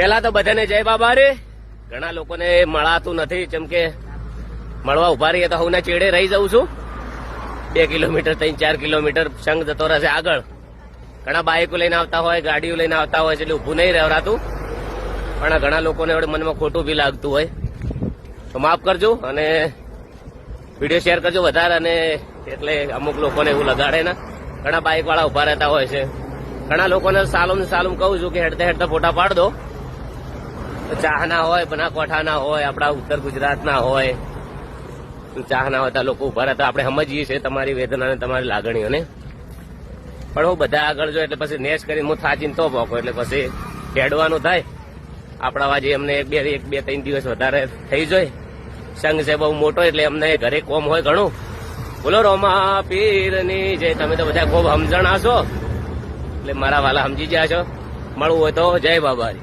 પેલા તો બધાને જય બાબા રે. ઘણા લોકોને મળાતું નથી, જેમ કે મળવા ઊભા રહીએ તો હું ચેડે રહી જાઉં છું. બે કિલોમીટર ત્રણ ચાર કિલોમીટર સંઘ જતો રહેશે આગળ. ઘણા બાઇકો લઈને આવતા હોય, ગાડીઓ લઈને આવતા હોય એટલે ઊભું નહીં રહેવાતું પણ ઘણા લોકોને વળી મનમાં ખોટું બી લાગતું હોય. તો માફ કરજો અને વીડિયો શેર કરજો વધારે અને એટલે અમુક લોકોને એવું લગાડે ને. ઘણા બાઇક વાળા ઊભા રહેતા હોય છે. ઘણા લોકોને સાલુમ સાલુમ કહું છું કે હેડતા હેડતા ફોટા પાડ દો. ચાહના હોય બનાસકાંઠાના હોય, આપણા ઉત્તર ગુજરાતના હોય ચાહના હોય તો લોકો ઊભા રહેતા. આપણે સમજીએ છીએ તમારી વેદના અને તમારી લાગણીઓને. પણ હું બધા આગળ જો એટલે પછી નેશ કરીને હું થાચીને તો ભોકો, એટલે પછી ખેડવાનું થાય. આપણા વાજે એમને એક બે એક બે, ત્રણ દિવસ વધારે થઈ જાય. સંઘ છે બહુ મોટો, એટલે અમને ઘરે કોમ હોય ઘણું. બોલો રોમા પીરની જે તમે તો બધા ખૂબ સમજણ હશો. એટલે મારા વાલા સમજી ગયા છો. મળવું હોય તો જય બાબારી